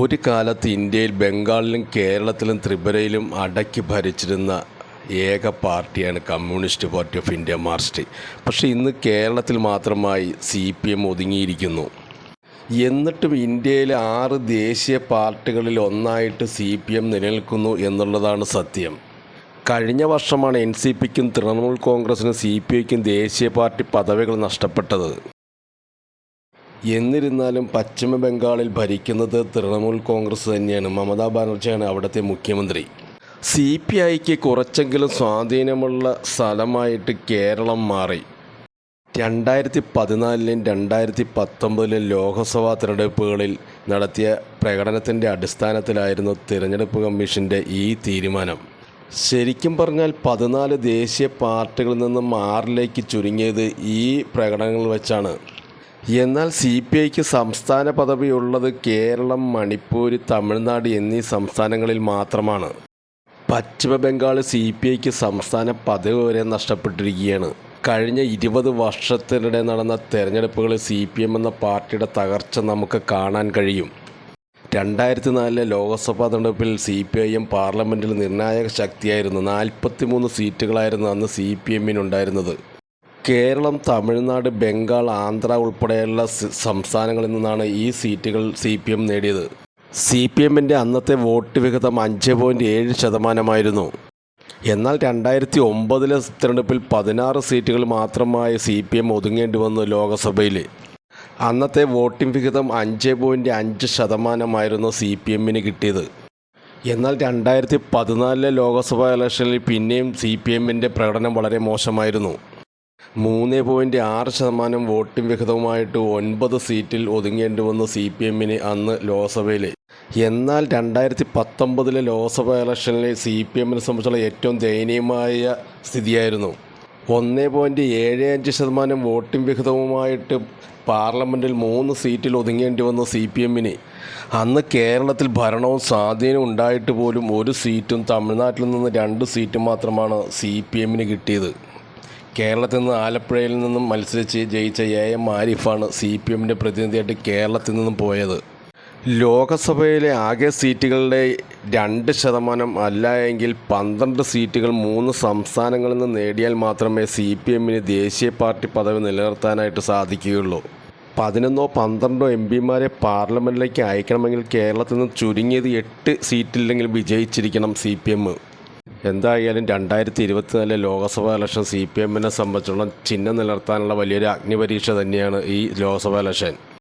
ഒരു കാലത്ത് ഇന്ത്യയിൽ ബംഗാളിലും കേരളത്തിലും ത്രിപുരയിലും അടക്കി ഭരിച്ചിരുന്ന ഏക പാർട്ടിയാണ് Communist Party of India Marxist പക്ഷേ ഇന്ന് കേരളത്തിൽ മാത്രമായി സി പി എം ഒതുങ്ങിയിരിക്കുന്നു. എന്നിട്ടും ഇന്ത്യയിലെ ആറ് ദേശീയ പാർട്ടികളിൽ ഒന്നായിട്ട് സി പി എം നിലനിൽക്കുന്നു എന്നുള്ളതാണ് സത്യം. കഴിഞ്ഞ വർഷമാണ് എൻ സി പിക്കും തൃണമൂൽ കോൺഗ്രസിനും സി പി ഐക്കും ദേശീയ പാർട്ടി പദവികൾ നഷ്ടപ്പെട്ടത്. എന്നിരുന്നാലും പശ്ചിമ ബംഗാളിൽ ഭരിക്കുന്നത് തൃണമൂൽ കോൺഗ്രസ് തന്നെയാണ്. മമതാ ബാനർജിയാണ് അവിടുത്തെ മുഖ്യമന്ത്രി. സി പി ഐക്ക് കുറച്ചെങ്കിലും സ്വാധീനമുള്ള സ്ഥലമായിട്ട് കേരളം മാറി. രണ്ടായിരത്തി പതിനാലിലും രണ്ടായിരത്തി പത്തൊമ്പതിലും ലോക്സഭാ തിരഞ്ഞെടുപ്പുകളിൽ നടത്തിയ പ്രകടനത്തിന്റെ അടിസ്ഥാനത്തിലായിരുന്നു തിരഞ്ഞെടുപ്പ് കമ്മീഷന്റെ ഈ തീരുമാനം. ശരിക്കും പറഞ്ഞാൽ പതിനാല് ദേശീയ പാർട്ടികളിൽ നിന്നും ആറിലേക്ക് ചുരുങ്ങിയത് ഈ പ്രകടനങ്ങൾ വെച്ചാണ്. എന്നാൽ സി പി ഐക്ക് സംസ്ഥാന പദവിയുള്ളത് കേരളം മണിപ്പൂർ തമിഴ്നാട് എന്നീ സംസ്ഥാനങ്ങളിൽ മാത്രമാണ്. പശ്ചിമ ബംഗാൾ സി പി ഐക്ക് സംസ്ഥാന പദവി വരെ നഷ്ടപ്പെട്ടിരിക്കുകയാണ്. കഴിഞ്ഞ ഇരുപത് വർഷത്തിനിടെ നടന്ന തെരഞ്ഞെടുപ്പുകളിൽ സി പി എം എന്ന പാർട്ടിയുടെ തകർച്ച നമുക്ക് കാണാൻ കഴിയും. രണ്ടായിരത്തി നാലിലെ ലോക്സഭാ തെരഞ്ഞെടുപ്പിൽ സി പി ഐ എം പാർലമെന്റിൽ നിർണായക ശക്തിയായിരുന്നു. നാൽപ്പത്തി മൂന്ന് സീറ്റുകളായിരുന്നു അന്ന് സി പി എമ്മിനുണ്ടായിരുന്നത്. കേരളം തമിഴ്നാട് ബംഗാൾ ആന്ധ്ര ഉൾപ്പെടെയുള്ള സംസ്ഥാനങ്ങളിൽ നിന്നാണ് ഈ സീറ്റുകൾ സി പി എം നേടിയത്. സി പി എമ്മിന്റെ അന്നത്തെ വോട്ട് വിഹിതം അഞ്ച് പോയിന്റ് ഏഴ് ശതമാനമായിരുന്നു. എന്നാൽ രണ്ടായിരത്തി ഒമ്പതിലെ തിരഞ്ഞെടുപ്പിൽ പതിനാറ് സീറ്റുകൾ മാത്രമായി സി പി എം ഒതുങ്ങേണ്ടി വന്നു ലോക്സഭയിൽ അന്നത്തെ വോട്ടിംഗ് വിഹിതം അഞ്ച് പോയിന്റ് അഞ്ച് ശതമാനമായിരുന്നു സി പി എമ്മിന് കിട്ടിയത്. എന്നാൽ രണ്ടായിരത്തി പതിനാലിലെ ലോക്സഭാ ഇലക്ഷനിൽ പിന്നെയും സി പി എമ്മിന്റെ പ്രകടനം വളരെ മോശമായിരുന്നു. മൂന്ന് പോയിന്റ് ആറ് ശതമാനം വോട്ടിംഗ് വിഹിതവുമായിട്ട് ഒൻപത് സീറ്റിൽ ഒതുങ്ങേണ്ടി വന്ന സി പി എമ്മിന് അന്ന് ലോക്സഭയിൽ എന്നാൽ രണ്ടായിരത്തി പത്തൊമ്പതിലെ ലോക്സഭാ ഇലക്ഷനിൽ സി പി എമ്മിനെ സംബന്ധിച്ചുള്ള ഏറ്റവും ദയനീയമായ സ്ഥിതിയായിരുന്നു. ഒന്ന് പോയിന്റ് ഏഴ് അഞ്ച് ശതമാനം വോട്ടിംഗ് വിഹിതവുമായിട്ട് പാർലമെന്റിൽ മൂന്ന് സീറ്റിൽ ഒതുങ്ങേണ്ടി വന്ന സി പി എമ്മിന് അന്ന് കേരളത്തിൽ ഭരണവും സ്വാധീനവും ഉണ്ടായിട്ട് പോലും ഒരു സീറ്റും തമിഴ്നാട്ടിൽ നിന്ന് രണ്ട് സീറ്റും മാത്രമാണ് സി പി എമ്മിന് കിട്ടിയത്. കേരളത്തിൽ നിന്ന് ആലപ്പുഴയിൽ നിന്നും മത്സരിച്ച് ജയിച്ച എ എം ആരിഫാണ് സി പി എമ്മിന്റെ പ്രതിനിധിയായിട്ട് കേരളത്തിൽ നിന്നും പോയത്. ലോകസഭയിലെ ആകെ സീറ്റുകളുടെ രണ്ട് ശതമാനം അല്ല എങ്കിൽ പന്ത്രണ്ട് സീറ്റുകൾ മൂന്ന് സംസ്ഥാനങ്ങളിൽ നിന്ന് നേടിയാൽ മാത്രമേ സി പി എമ്മിന് ദേശീയ പാർട്ടി പദവി നിലനിർത്താനായിട്ട് സാധിക്കുകയുള്ളൂ. പതിനൊന്നോ പന്ത്രണ്ടോ എം പിമാരെ പാർലമെന്റിലേക്ക് അയക്കണമെങ്കിൽ കേരളത്തിൽ നിന്ന് ചുരുങ്ങിയത് എട്ട് സീറ്റില്ലെങ്കിൽ വിജയിച്ചിരിക്കണം സി പി എം. എന്തായാലും രണ്ടായിരത്തി ഇരുപത്തിനാലിലെ ലോക്സഭാ ഇലക്ഷൻ സി പി എമ്മിനെ സംബന്ധിച്ചിടത്തോളം ചിഹ്നം നിലനിർത്താനുള്ള വലിയൊരു അഗ്നിപരീക്ഷ തന്നെയാണ് ഈ ലോക്സഭാ ഇലക്ഷൻ.